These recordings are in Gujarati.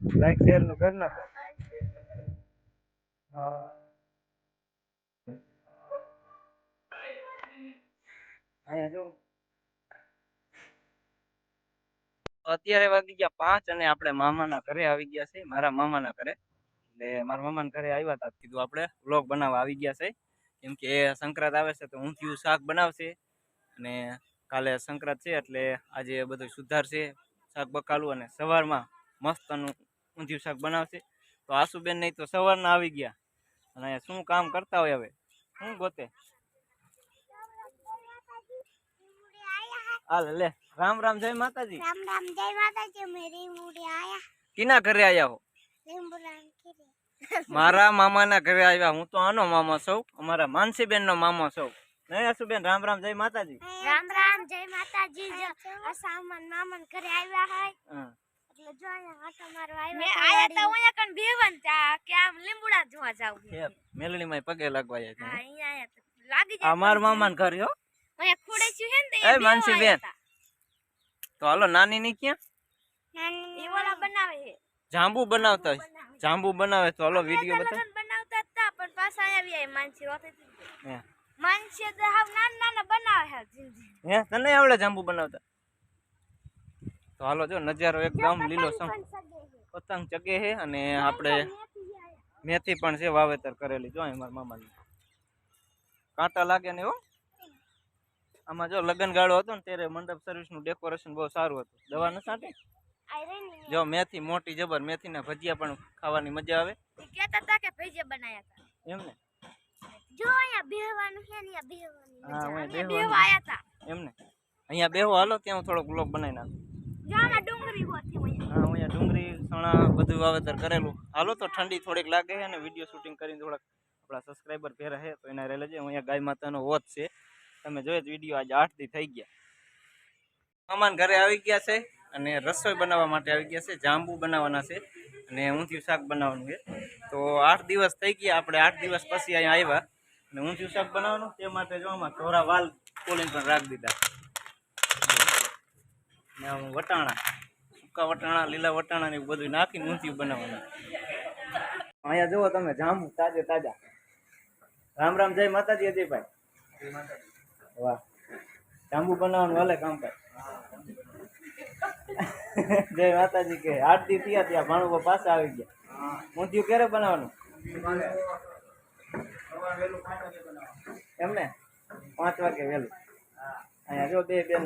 લાઈક, શેરનું કર નાખો હા. જો. અત્યારે વાગી ગયા પાંચ અને આપણે મામાના ઘરે આવી ગયા છે. મારા મામાના ઘરે. એટલે મારા મામાના ઘરે આવ્યા હતા. કીધું આપણે વ્લોગ બનાવવા આવી ગયા છે. કેમ કે સંક્રાંત આવે છે તો ઊંધિયું શાક બનાવશે. અને કાલે સંક્રાંત છે એટલે આજે બધું સુધારશે. શાક બકાલું અને સવારમાં મસ્તનું ઊંધિયું શાક બનાવશે. તો આસુબેન નહીં તો સવારના આવી ગયા. અને શું કામ કરતા હોય હવે? શું ગોતે? હાલ લે. રામ રામ જય માતાજી. રામ રામ જય માતાજી. મેરી મુડી આયા. કિના ઘરે આવ્યા હો? મારા મામા ના મામાના ઘરે આવ્યા. હું તો આનો મામા સૌ અમારા માનસીબેન નો મામા સૌ નહીં આસુબેન રામ રામ જય માતાજી. રામ રામ જય માતાજી. જો મામન ઘરે આવ્યા હોય. હા. એટલે જો અહીંયા આટો મારવા મેં આવ્યા આયા તા અહીંયા કણ બેવન તા કે આમ લીંબુડા જોવા જાવ છે. મેલડીમાં પગે લાગવા જાય હા અહીંયા આયા લાગી જાય અમાર મામાન ઘર હો. અહીંયા ખોડે છે હે ને એ માનસી બેન. તો. હાલો નાની ની ક્યાં? નાની એ ઓલા બનાવે છે. જાંબુ બનાવતા. જાંબુ બનાવે. તો હાલો વીડિયો બતાવ. બનાવતા હતા પણ પાછા આવી આય માનસી રોતે હે. માનસી તો હાવ નાના નાના બનાવે હે જિંદગી. હે તને આવડે જાંબુ બનાવતા? તો હાલો જો નજારો એકદમ લીલો સમ પતંગ ચગે છે અને આપણે મેથી પણ છે વાવેતર કરેલી. જો મારા મામાની. કાંટા લાગે ને હો? આમાં જો લગન ગાળો હતો ને ત્યારે મંડપ સર્વિસનું ડેકોરેશન બહુ સારું હતું. દવા ન છાંટી? જો મેથી મોટી જબર મેથી ના ભજીયા પણ ખાવાની મજા આવે. કહેતા તા કે ભજીયા બનાયા હતા. એમ ને? જો અહીંયા બેહવાનું છે ને અહીંયા બેહવાનું હા અહીંયા બેહવા આયા હતા. એમ ને? અહીંયા બેહો હાલો ત્યાં હું થોડોક બ્લોગ બનાવી નાખું. હોતી અહીંયા ડુંગળી સણા બધું વાવેતર કરેલું. હાલો તો ઠંડી થોડીક લાગે છે અને વીડિયો શૂટિંગ કરીને થોડાક આપણા સબસ્ક્રાઈબર છે તો એના રહે લેજે અહીંયા ગાય માતાનો વોત છે. તમે જોયો વીડિયો આજે આઠથી થઈ ગયા. મહેમાન ઘરે આવી ગયા છે અને રસોઈ બનાવવા માટે આવી ગયા છે. જાંબુ બનાવવાના છે અને ઊંધિયું શાક બનાવવાનું છે. તો આઠ દિવસ થઈ ગયા, આપણે આઠ દિવસ પછી અહીંયા આવ્યા અને ઊંધિયું શાક બનાવવાનું. તે માટે જો આમાં થોડા વાલ ખોલીને પણ રાખી દીધા. ને આમ વટાણા, સૂકા વટાણા, લીલા વટાણા ને એવું બધું નાખીને ઊંધિયું બનાવવાનું. અહીંયા જુઓ તમે, જાંબુ, તાજે, તાજા. રામ રામ, જય માતાજી અજયભાઈ વાહ. જાંબુ બનાવવાનું હાલે કામકાજ જય માતાજી કે, આરતી થયા ત્યાં ભાણું પાછા આવી ગયા. ઊંધિયું ક્યારે બનાવવાનું? એમને? પાંચ વાગે વહેલું. અહીંયા જો બે બેન.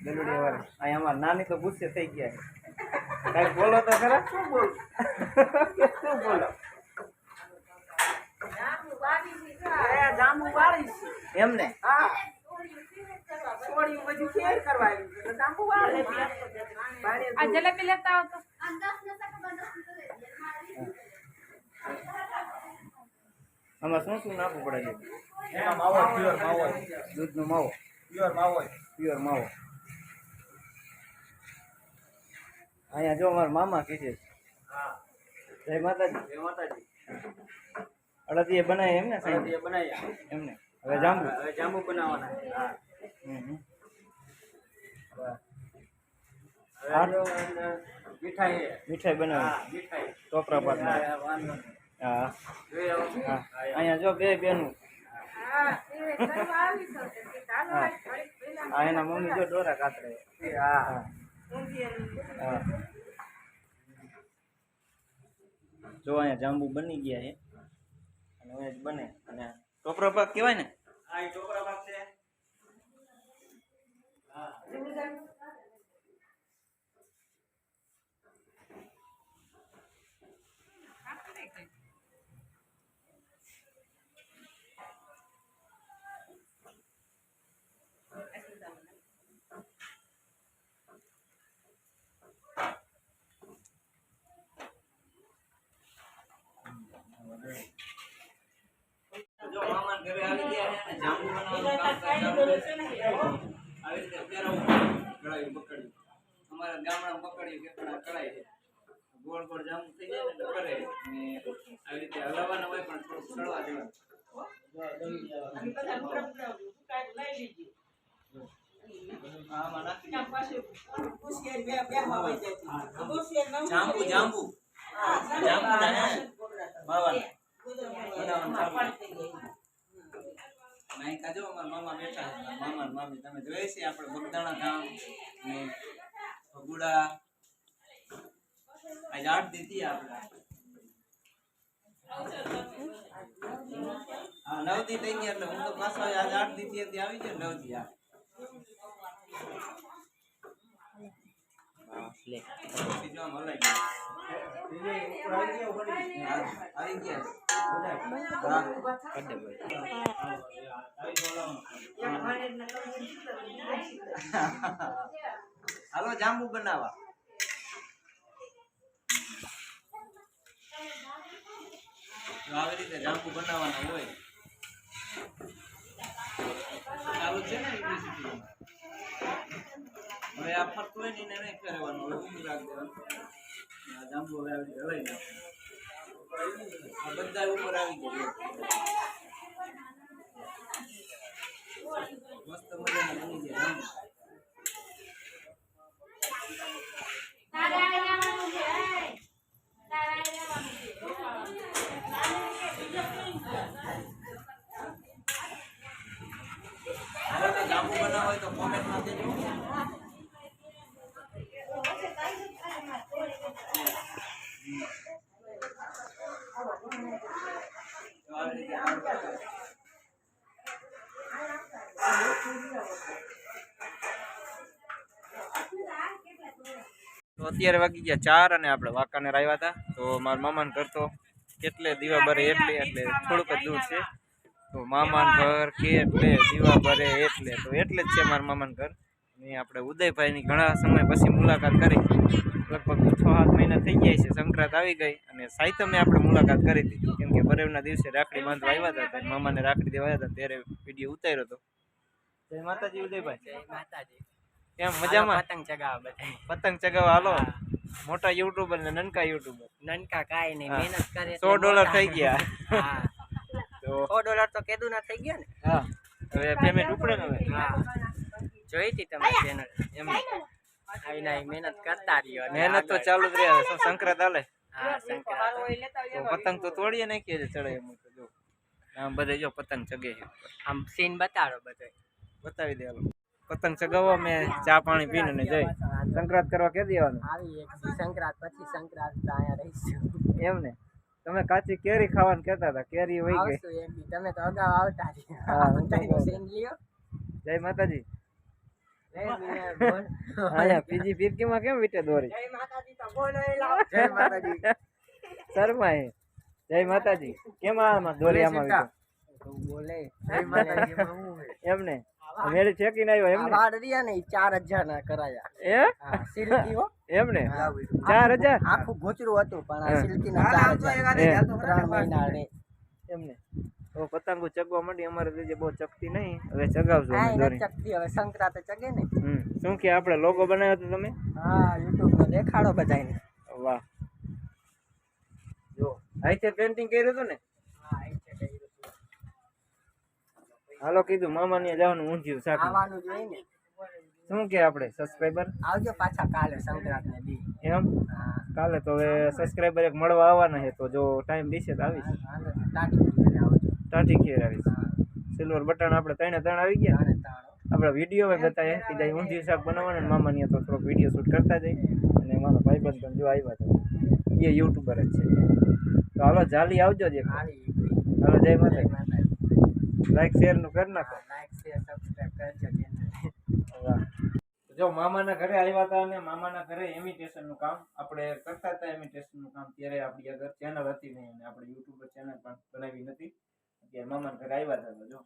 વાળા અમાર નાની તો ગુસ્સે થઈ ગયા છે કાંઈક બોલો તો ખરા શું બોલ શું બોલો એમને આ જલેબી લેતા આવતો આમાં શું શું નાખવું પડે છે? એમાં માવો પ્યોર માવો. દૂધનો માવો. પ્યોર માવો. પ્યોર માવો. અહીંયા જો અમારા મામા કીધે હા. જય માતાજી. જય માતાજી. અડદીએ બનાવી એમને સાહેબ એ બનાવ્યા. એમને. હવે જાંબુ. હવે જાંબુ બનાવવાના. હા. મીઠાઈ મીઠાઈ બનાવી. મીઠાઈ. ટોપરા પાક હા, અહીંયા જો બે બેનું. હા એના મમ્મી જો ડોરા કાતરે હા. હા. હા. જો અહીંયા જાંબુ બની ગયા છે. અને હવે જ બને. અને ટોપરા પાક કહેવાય ને? હા એ ટોપરા પાક છે. જો જાંબુ બનાવવાનું કામકાજ આવી રીતે અત્યારે હું કઢાઈ અમારા ગામડામાં પકડ્યું કે પણ છે. ગોળ ગોળ જાંબુ થઈ જાય ને કરે. અને આવી રીતે હલાવવાના હોય પણ થોડુંક સળવા દેવાનું. જાંબુ જાંબુ. જાંબુ. ના? બનાવવાનું ચાલુ. અને અહીં કાજો અમારા મામા બેઠા છે. મામા ને મામી, તમે જોઈ છે આપણે બગદાણા ગામ ને ભગુડા. આજે આઠ દીધી આપણે. હા, નવ દી થઈ ગયા એટલે હું તો પાછો આજે આઠ દી થી હતી આવી ગયો નવ દી આ બીજો આમ હાલો, જાંબુ બનાવવા આવી રીતે જાંબુ બનાવવાના હોય. ચાલુ છે ને યુનિવર્સિટીમાં હવે આ ફરતું હોય ને એને નહીં ફેરવવાનું, હવે ઊંધું રાખી દેવાનું બધા ઉપર આવી ગયા મસ્ત મજાના બની ગયા જાંબુ હાલો તો જાંબુ બનાવવા હોય તો કોમેન્ટમાં કહેજો તો આવી રીતે જાંબુ બનાવવા. તો અત્યારે વાગી ગયા ચાર અને આપણે વાંકાને આવ્યા હતા. તો મારા મામાને ઘર તો કેટલે દીવા ભરે એટલે એટલે થોડુંક જ દૂર છે. તો મામાન ઘર કે એટલે દીવા ભરે એટલે તો એટલે જ છે મારા મામાન ઘર. ને આપણે ઉદયભાઈની ઘણા સમય પછી મુલાકાત કરી. લગભગ છ સાત મહિના થઈ ગયા છે, સંક્રાંત આવી ગઈ અને સાહિત્યમે આપણે મુલાકાત કરી હતી. કેમ કે બરેવના દિવસે રાખડી બાંધવા આવ્યા હતા મામાને રાખડી દેવા આવ્યા હતા, ત્યારે વીડિયો ઉતાર્યો હતો. જય માતાજી, ઉદયભાઈ. માતાજી. કેમ મજામાં? પતંગ ચગાવ બધા પતંગ ચગાવવા હાલો. મોટા યુટ્યુબર ને નનકા યુટ્યુબર નનકા કાઈ નહીં મહેનત કરે સો ડોલર થઈ ગયા. હા. તો સો ડોલર તો કેદું ના થઈ ગયા ને? હા. હવે પેમેન્ટ ઉપડે ને હવે? હા. જોઈ હતી તમે ચેનલ એમ આવી ના મહેનત કરતા રહ્યો મહેનત તો ચાલુ જ રહે શું સંક્રાંત આલે હા સંક્રાંત. તો પતંગ તો તોડીએ નાખીએ છે ચડાય એમ તો જો. આમ બધે જો પતંગ ચગે છે આમ સીન બતાડો બધે બતાવી દે હાલો. પતંગ ચગાવો મેં ચા પાણી પીને ને જઈ. સંક્રાંત કરવા કે દેવાનું? સંક્રાંત પછી સંક્રાંત અહીંયા રહીશું. એમ ને? તમે કાચી કેરી ખાવાનું કહેતા હતા કેરી વહી ગઈ. તમે તો અગાઉ આવતા જય માતાજી. બીજી ફિરકીમાં કેમ વીટે દોરી? જય માતાજી એ જય માતાજી. કેમ આમાં દોરી આમાં બોલે. જય મેળી આવ્યો એમ વાળ રહ્યા ને ઈ ચાર હજાર ના કરાયા. એ હા, સિલ્કી હો. એમ. ને ચાર હજાર? આખું ગોચરું હતું પણ આ. સિલ્કી ના ચાર હજાર એ. ત્રણ મહિના રે એમ ને તો પતંગો ચગવા માંડી અમારે તો જે બહુ ચકતી નહીં. હવે ચગાવજો દોરી ચકતી હવે સંક્રાંત ચગે ને. હમ. શું કે આપણે લોગો બનાવ્યો હતો તમે? હા યુટ્યુબમાં દેખાડો બધાને વાહ. જો આઈતે પેન્ટિંગ કર્યું હતું ને હા એ છે કઈ રીતે. હાલો કીધું મામા ને જવાનું ઊંધિયું શાક આવવાનું જોઈએ ને શું કે આપણે સબસ્ક્રાઇબર આવજો પાછા કાલે સંક્રાંત ને દી એમ કાલે તો હવે સબસ્ક્રાઇબર એક મળવા આવવાના છે તો જો ટાઈમ દેશે તો આવીશ ટાટી ખેર આવીશ સિલ્વર બટન આપણે ત્રણે ત્રણ આવી ગયા. આપણે વીડિયો માં બતાવીએ કે જાય ઊંધિયું શાક બનાવવાનું ને મામા તો થોડોક વીડિયો શૂટ કરતા જઈએ. અને મારો ભાઈ બંધ પણ જો આવ્યા તો એ યુટ્યુબર જ છે. તો હાલો જાલી આવજો જે. હાલો જય જય માતા લાઈક શેરનું કરી નાખો. લાઈક શેર સબસ્ક્રાઇબ કરજો. જો મામાના ઘરે આવ્યા હતા અને મામાના ઘરે ઇમિટેશનનું કામ આપણે કરતા હતા ઇમિટેશનનું કામ, ત્યારે આપણી આગળ ચેનલ હતી નહીં અને આપણે યુટ્યુબર ચેનલ પણ બનાવી નથી. અત્યારે મામાના ઘરે આવ્યા હતા તો જો,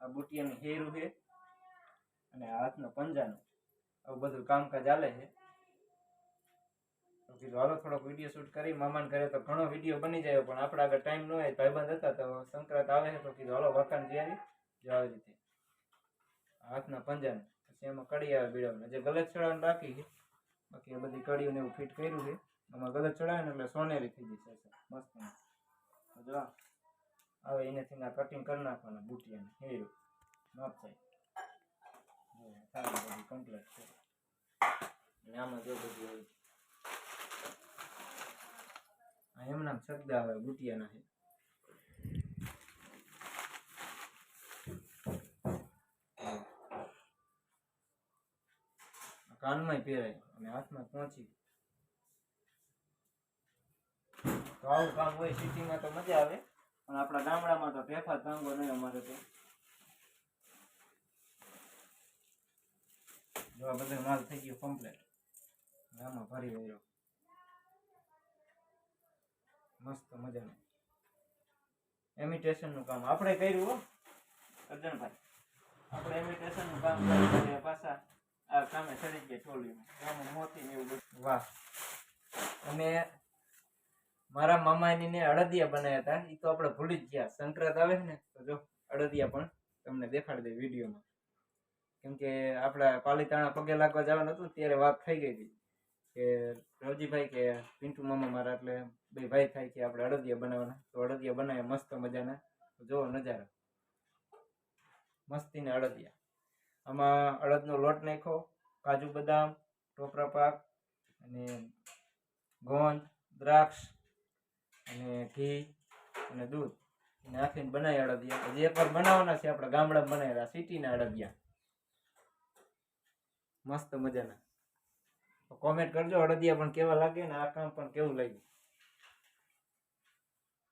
આ બુટિયાનું હેરું છે અને હાથનો પંજાનો આવું બધું કામકાજ ચાલે છે. કીધું, હાલો, થોડોક વીડિયો શૂટ કરી, મામાના ઘરે તો ઘણો વીડિયો બની જાય, પણ આપણા આગળ ટાઈમ ન હોય ભાઈબંધ હતા, તો સંક્રાંત આવે તો કીધું, હાલો વખાણ જઈ આવી જો આવી રીતે. હાથના પંજાને પછી એમાં કડી આવે બીડાવને જે ગલત ચડાવવાનું બાકી છે. બાકી આ બધી કડીઓને એવું ફિટ કર્યું છે. આમાં ગલત ચડાવે ને એટલે સોનેરી થઈ જશે મસ્ત જો, હવે એનેથી ના કટિંગ કરી નાખવાના બુટિયાને. હેરું ન થાય. સારું, બધું કમ્પ્લીટ છે. અને આમાં જો બધું હોય આ એમના શબ્દ આવે ગુટિયાના છે. કાનમાં પહેરાય અને હાથમાં પહોંચી તો આવું કામ હોય સિટીમાં તો મજા આવે, પણ આપણા ગામડામાં તો ફેફા તાંગો નહીં અમારે તો. જો આ બધો માલ થઈ ગયો કમ્પ્લેટ આમાં ભરી રહ્યો. મસ્ત મજાનું. એમિટેશનનું કામ. આપણે કર્યું હો, અર્જનભાઈ. આપણે એમિટેશનનું કામ કર્યું પાછા આ કામે ચડી ગયા ટોલીમાં મોતી ને એવું બધું. વાહ. અને મારા મામાની ને અડદિયા બનાવ્યા હતા. એ તો આપણે ભૂલી જ ગયા. સંક્રાંત આવે ને, તો જો, અડદિયા પણ તમને દેખાડી દે વિડીયોમાં. કેમ કે આપણા પાલીતાણા પગે લાગવા જવાનું હતું ત્યારે વાત થઈ ગઈ હતી કે રવજીભાઈ કે પિન્ટુ મામા મારા, એટલે બે ભાઈ થાય છે, આપણે અડદિયા બનાવવાના. તો અડદિયા બનાવ્યા મસ્ત મજાના. જોવો નજારા. મસ્તી ને અડદિયા. આમાં અડદનો લોટ નાખ્યો, કાજુ બદામ ટોપરા પાક અને ગોંદ દ્રાક્ષ અને ઘી અને દૂધ. નાખીને બનાવી અડદિયા. હજી એકવાર બનાવવાના છે, આપણે ગામડામાં બનાવેલા, સિટીના અડદિયા. મસ્ત મજાના. કોમેન્ટ કરજો અડદિયા પણ કેવા લાગે ને આ કામ પણ કેવું લાગ્યું?